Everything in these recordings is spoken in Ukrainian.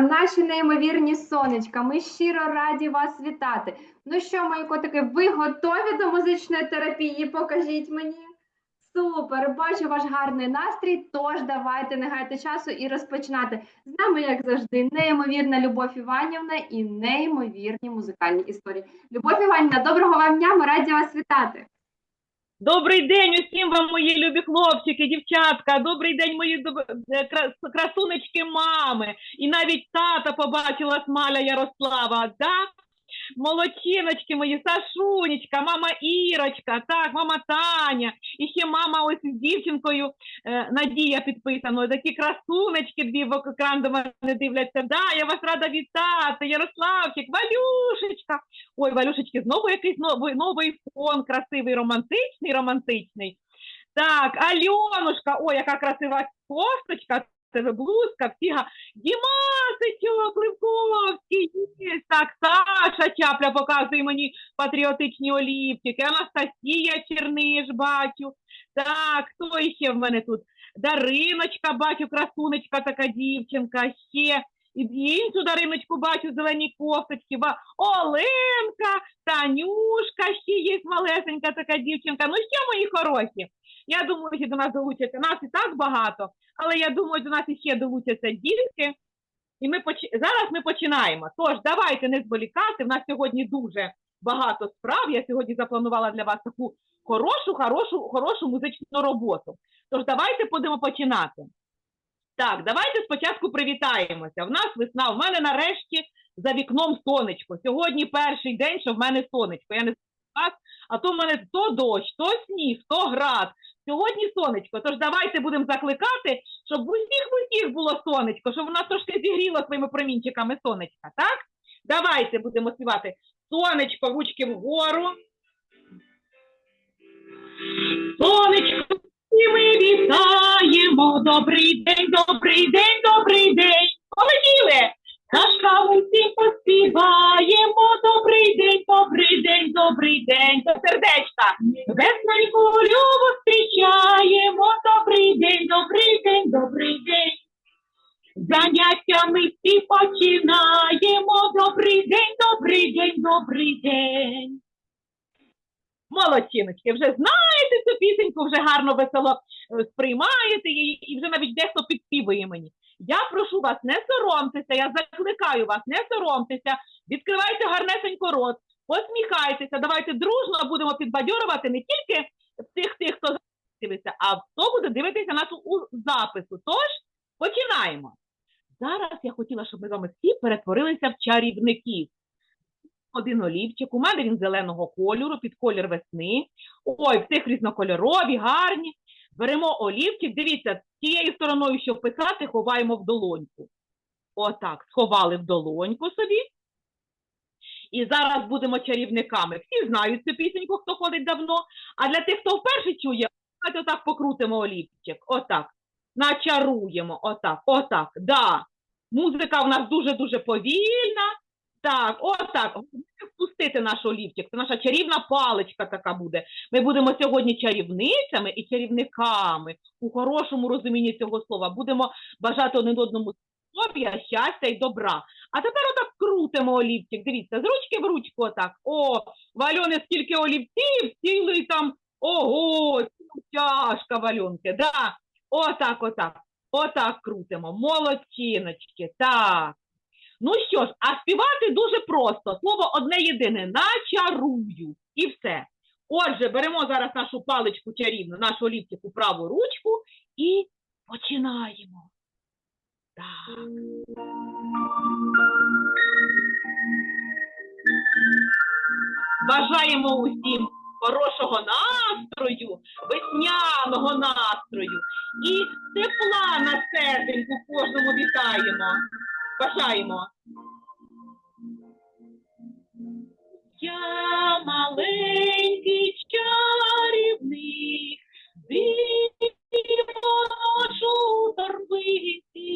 наші неймовірні сонечка. Ми щиро раді вас вітати. Ну що, мої котики, ви готові до музичної терапії? Покажіть мені. Супер, бачу ваш гарний настрій. Тож давайте не гайте часу і розпочинати. З нами, як завжди, неймовірна Любов Іванівна і неймовірні музикальні історії. Любов Іванівна, доброго вам дня! Ми раді вас вітати. Добрий день усім вам, мої любі хлопчики, дівчатка. Добрий день, мої доб- е, красунечки мами. І навіть тата побачила Смаля Ярослава. Да? Молодчиночки мої, Сашунечка, мама Ірочка, так, мама Таня, і ще мама ось з дівчинкою е, Надія підписано. Такі красунечки дві в екран до мене дивляться. Да, я вас рада вітати. Ярославчик, Валюшечка. Ой, Валюшечки, знову якийсь новий, новий фон, красивий, романтичний, романтичний. Так, Альонушка, ой, яка красива кофточка, тебе блузка, всі га... Дімасичок, Левковський, є. так, Саша Чапля показує мені патріотичні олівчики, Анастасія Черниш бачу. Так, хто іще в мене тут? Дариночка, бачу, красунечка така дівчинка, ще і іншу Дариночку бачу, зелені кофточки. Оленка, Танюшка, ще є малесенька така дівчинка. Ну що, мої хороші? Я думаю, що до нас долучаться. Нас і так багато, але я думаю, до нас іще долучаться дітки. І ми поч... зараз ми починаємо. Тож давайте не зволікати. У нас сьогодні дуже багато справ. Я сьогодні запланувала для вас таку хорошу, хорошу, хорошу музичну роботу. Тож давайте будемо починати. Так, давайте спочатку привітаємося. В нас весна, в мене нарешті за вікном сонечко. Сьогодні перший день, що в мене сонечко. Я не вас, а то в мене то дощ, то сніг, то град. Сьогодні сонечко. Тож давайте будемо закликати, щоб в усіх в усіх було сонечко, щоб воно трошки зігріло своїми промінчиками сонечка, так? Давайте будемо співати. Сонечко, ручки вгору. Сонечко, і ми вітаємо. Добрий день, добрий день, добрий день. Полетіли! Пташкам усім поспіваємо. Добрий день, добрий день, добрий день. До сердечка. Весненьку любу зустрічаємо. Добрий день, добрий день, добрий день. Заняття ми всі починаємо. Добрий день, добрий день, добрий день. Молодчиночки, вже знаєте цю пісеньку, вже гарно весело е, сприймаєте її, і вже навіть дехто підспівує мені. Я прошу вас, не соромтеся, я закликаю вас, не соромтеся, відкривайте гарнесенько рот, посміхайтеся, давайте дружно будемо підбадьорувати не тільки тих, тих, хто дивиться, а хто буде дивитися нас у у запису. Тож починаємо. Зараз я хотіла, щоб ми з вами всі перетворилися в чарівників. Один олівчик, у мене він зеленого кольору, під колір весни. Ой, в цих різнокольорові, гарні. Беремо олівчик, дивіться, тією стороною, що писати, ховаємо в долоньку. Отак, сховали в долоньку собі. І зараз будемо чарівниками. Всі знають цю пісеньку, хто ходить давно. А для тих, хто вперше чує, давайте отак покрутимо олівчик. Отак. Начаруємо. Отак, отак. Да. Музика в нас дуже-дуже повільна. Так, отак. Головне Впустити наш олівчик. Це наша чарівна паличка така буде. Ми будемо сьогодні чарівницями і чарівниками у хорошому розумінні цього слова. Будемо бажати один одному здоров'я, щастя і добра. А тепер отак крутимо олівчик. Дивіться, з ручки в ручку отак. О, Вальони, скільки олівців, цілий там. Ого, тяжка вальонки. Да. Отак, отак. Отак крутимо. Молодчиночки. Так. Ну що ж, а співати дуже просто. Слово одне єдине начарую. І все. Отже, беремо зараз нашу паличку чарівну, нашу олівчику праву ручку і починаємо. Так. Бажаємо усім хорошого настрою, весняного настрою і тепла на серденьку кожному вітаємо. Бажаємо. Я маленький чарівник, диво ношу торбиці,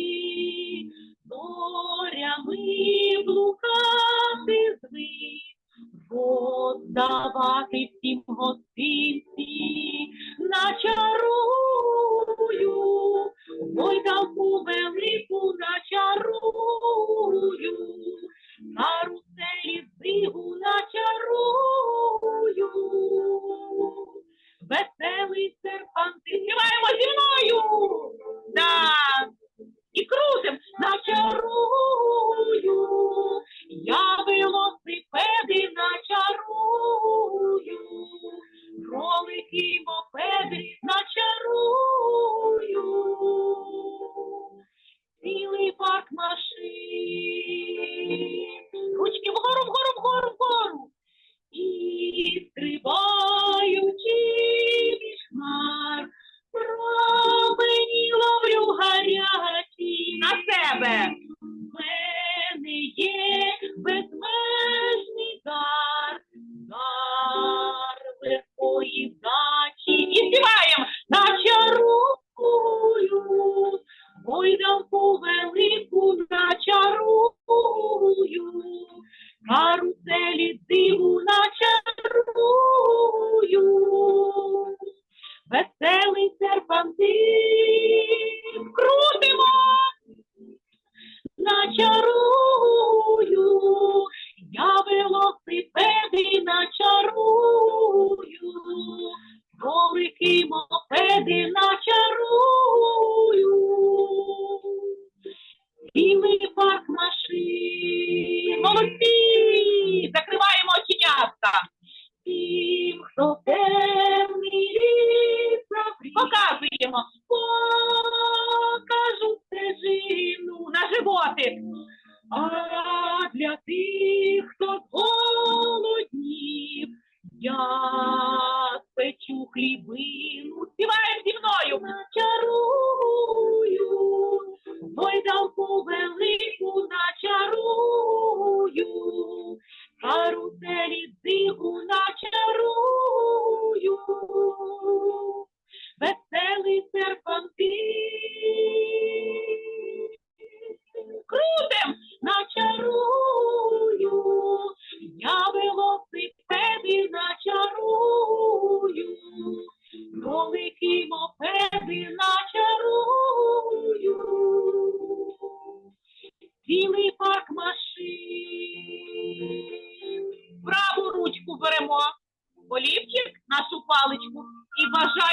зорями блукати звик, роздавати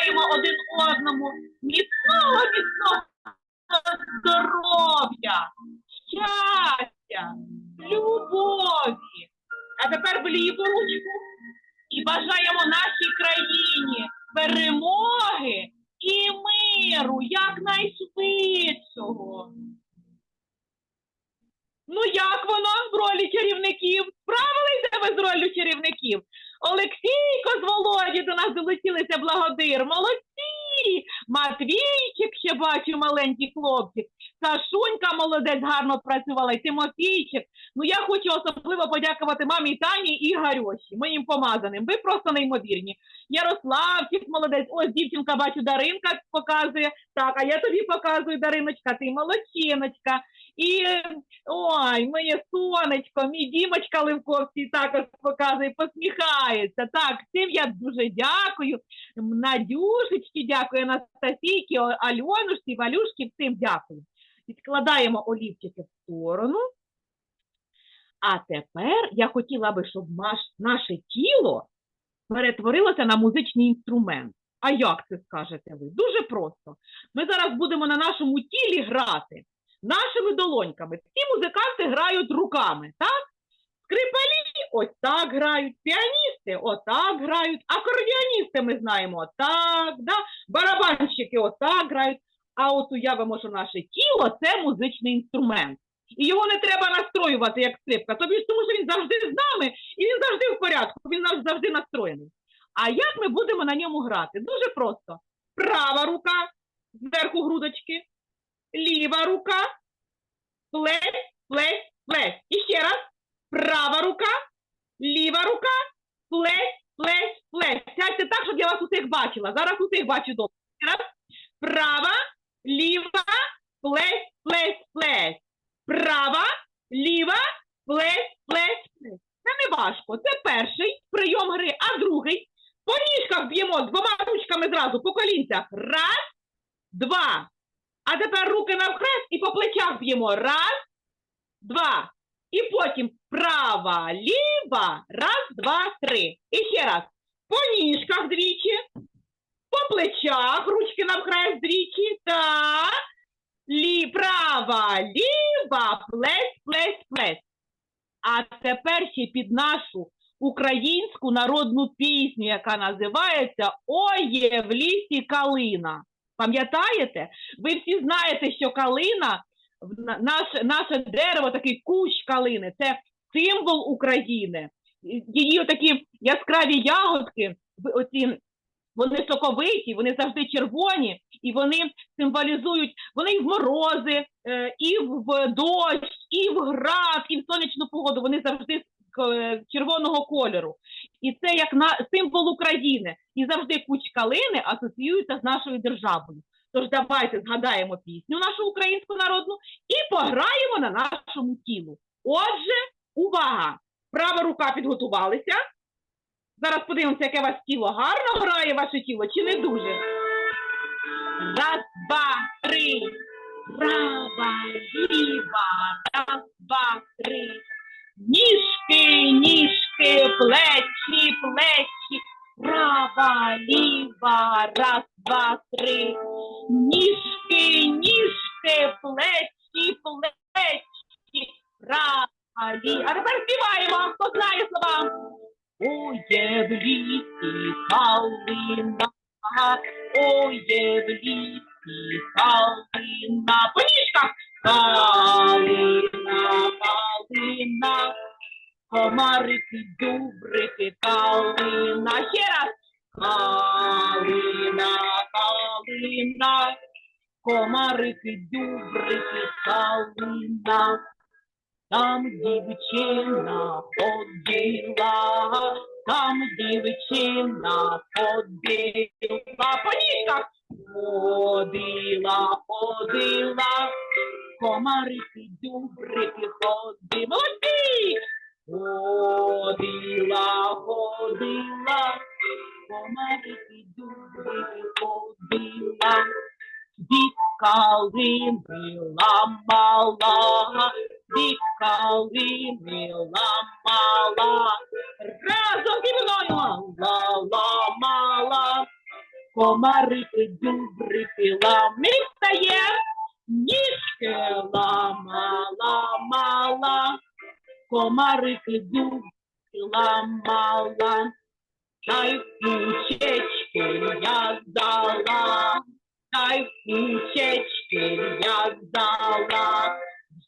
бажаємо один одному маленький хлопчик. Сашунька молодець гарно працювала, і Тимофійчик. Ну я хочу особливо подякувати мамі Тані і Гарьоші, моїм помазаним. Ви просто неймовірні. Ярославчик молодець. Ось дівчинка, бачу, Даринка показує. Так, а я тобі показую, Дариночка, ти молодчиночка. І ой, моє сонечко, мій Дімочка Левковський також показує, посміхається. Так, цим я дуже дякую. Надюшечки, дякую Анастасійки, Альонушці, Валюшки, всім дякую. Відкладаємо олівчики в сторону. А тепер я хотіла би, щоб наше тіло перетворилося на музичний інструмент. А як це скажете ви? Дуже просто. Ми зараз будемо на нашому тілі грати нашими долоньками. Ці музиканти грають руками, так? Скрипалі ось так грають, піаністи отак грають, акордіоністи ми знаємо отак, да? барабанщики отак грають. А от уявимо, що наше тіло це музичний інструмент. І його не треба настроювати як скрипка, тобі ж тому що він завжди з нами і він завжди в порядку, він завжди настроєний. А як ми будемо на ньому грати? Дуже просто. Права рука зверху грудочки, ліва рука, плесь, плесь, плесь. І ще раз. Права рука, ліва рука, плесь, плесь, плесь. Сядьте так, щоб я вас усіх бачила. Зараз усіх бачу добре. Раз. Права, ліва, плесь, плесь, плесь. Права, ліва, плесь, плесь, плесь. Це не важко. Це перший прийом гри, а другий. По ніжках б'ємо двома ручками зразу, по колінцях. Раз, два. А тепер руки навхрест і по плечах б'ємо. Раз, два. І потім права. ліва, раз, два, три. І ще раз. По ніжках двічі, по плечах, ручки навхрест двічі, так. Лі, права, ліва, плесь, плесь, плесь. А тепер ще під нашу українську народну пісню, яка називається Ой, є в лісі калина. Пам'ятаєте? Ви всі знаєте, що калина, наше, наше дерево, такий кущ калини, це символ України. Її такі яскраві ягодки, оці, вони соковиті, вони завжди червоні, і вони символізують, вони і в морози, е, і в дощ, і в град, і в сонячну погоду. Вони завжди червоного кольору. І це як на символ України. І завжди куч калини асоціюється з нашою державою. Тож давайте згадаємо пісню нашу українську народну і пограємо на нашому тілу. Отже, увага! Права рука підготувалися. Зараз подивимося, яке вас тіло гарно грає ваше тіло чи не дуже. Раз, два, три. Права, ліва, раз, два, три. Ніжки, ніжки, плечі, плечі. Права, ліва, раз, два, три. Ніжки, ніжки, плечі, плечі. Права, ліва. А тепер співаємо, хто знає слова. Оє в лісі калина, оє в лісі калина. По ніжках. Калина, комарики, дубрики, калина. Ще раз. Калина, калина, комарики, дубрики, калина. Там дівчина ходила, там дівчина ходила, по ніжках ходила, ходила, комарики, дубрики, ходи, молодці! Ходила, ходила, комарики, дубрики, ходила, від калини ламала, від калини ламала, разом зі мною ламала, комарики, дубрики, лам. Не встає, ніжки лама, ламала, комарики, дубрики, ламала, та й кучечки я здала, та й кучечки я здала,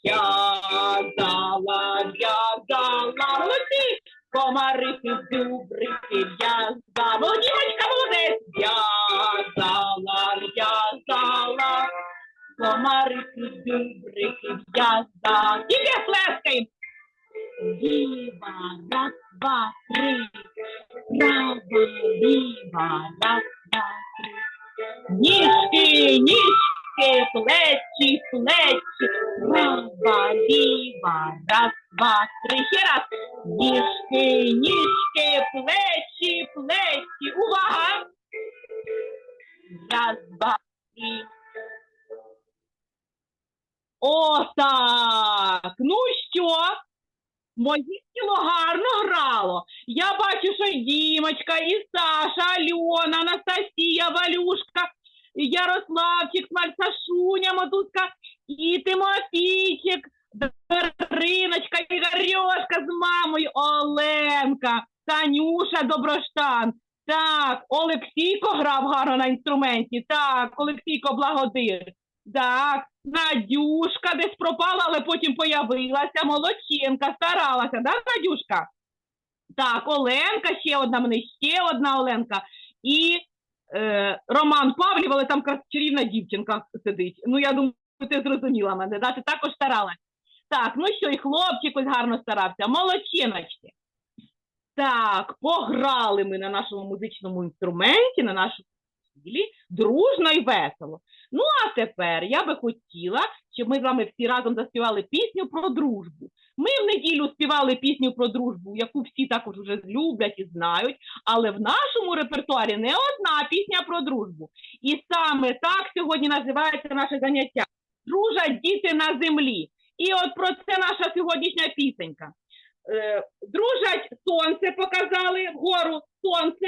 в'язала, в'язала, молодці, комарики, дубрики, в'язала, молодівочка, молодець, в'язала, в'язала, комарики, дубрики, в'язала, тільки плескаємо. Ліва, раз, два, три, права, ліва, раз, два, три. Ніжки, ніжки, плечі, плечі, права, ліва, раз, два, три. Ще раз. Ніжки, ніжки, плечі, плечі. Увага! Раз, два, три. Отак. Ну що? Моє тіло гарно грало. Я бачу, що Дімочка, і Саша, Альона, Анастасія, Валюшка, Ярославчик, Сашуня, Мотузка, і Тимофійчик, Дариночка, Ігорьошка з мамою, Оленка, Танюша Доброштан. Так, Олексійко грав гарно на інструменті. Так, Олексійко Благодир. Так, Надюшка десь пропала, але потім появилася. Молодчинка, старалася, да, Надюшка? Так, Оленка, ще одна мене, ще одна Оленка. І е, Роман Павлів, але там чарівна дівчинка сидить. Ну, я думаю, ти зрозуміла мене, да? ти також старалась. Так, ну що, і хлопчик ось гарно старався. Молодчиночки. Так, пограли ми на нашому музичному інструменті, на нашому тілі, дружно і весело. Ну, а тепер я би хотіла, щоб ми з вами всі разом заспівали пісню про дружбу. Ми в неділю співали пісню про дружбу, яку всі також вже люблять і знають, але в нашому репертуарі не одна пісня про дружбу. І саме так сьогодні називається наше заняття Дружать діти на землі. І от про це наша сьогоднішня пісенька. Е, дружать сонце, показали вгору сонце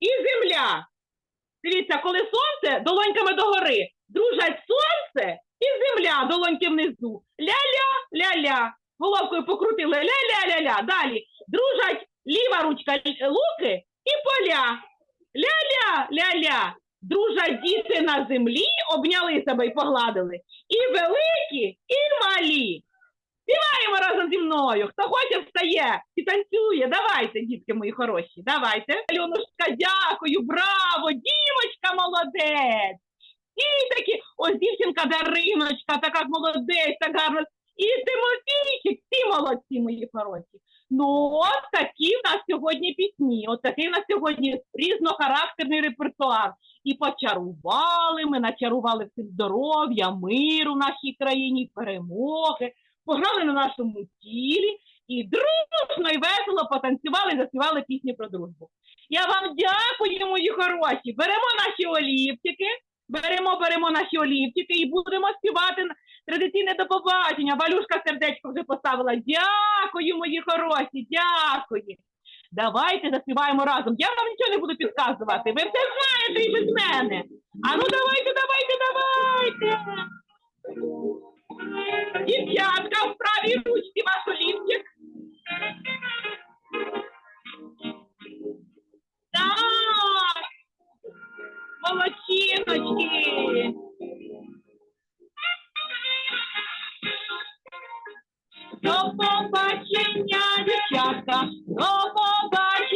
і земля. Дивіться, коли сонце долоньками догори, дружать сонце і земля, долоньки внизу. Ля-ля, ля-ля. Головкою покрутили ля-ля-ля-ля. Далі дружать ліва ручка луки і поля. Ля-ля, ля-ля. Дружать діти на землі, обняли себе і погладили. І великі, і малі. Співаємо разом зі мною. Хто хоче, встає і танцює. Давайте, дітки мої хороші, давайте. Альонушка, дякую, браво, дівочка молодець. І такі, ось дівчинка Дариночка, така молодець, так гарно. І Тимофійчик, всі молодці, мої хороші. Ну, от такі в нас сьогодні пісні, от такий в нас сьогодні різнохарактерний репертуар. І почарували ми, начарували всім здоров'я, миру в нашій країні, перемоги, пограли на нашому тілі і дружно і весело потанцювали заспівали пісні про дружбу. Я вам дякую, мої хороші. Беремо наші олівчики, беремо, беремо наші олівчики і будемо співати традиційне до побачення. Валюшка сердечко вже поставила. Дякую, мої хороші, дякую. Давайте заспіваємо разом. Я вам нічого не буду підказувати. Ви все знаєте і без мене. А ну давайте, давайте, давайте. Дівчатка в правій ручці ваш олівчик. Так. Молодчиночки. До побачення, дівчатка, до побачення,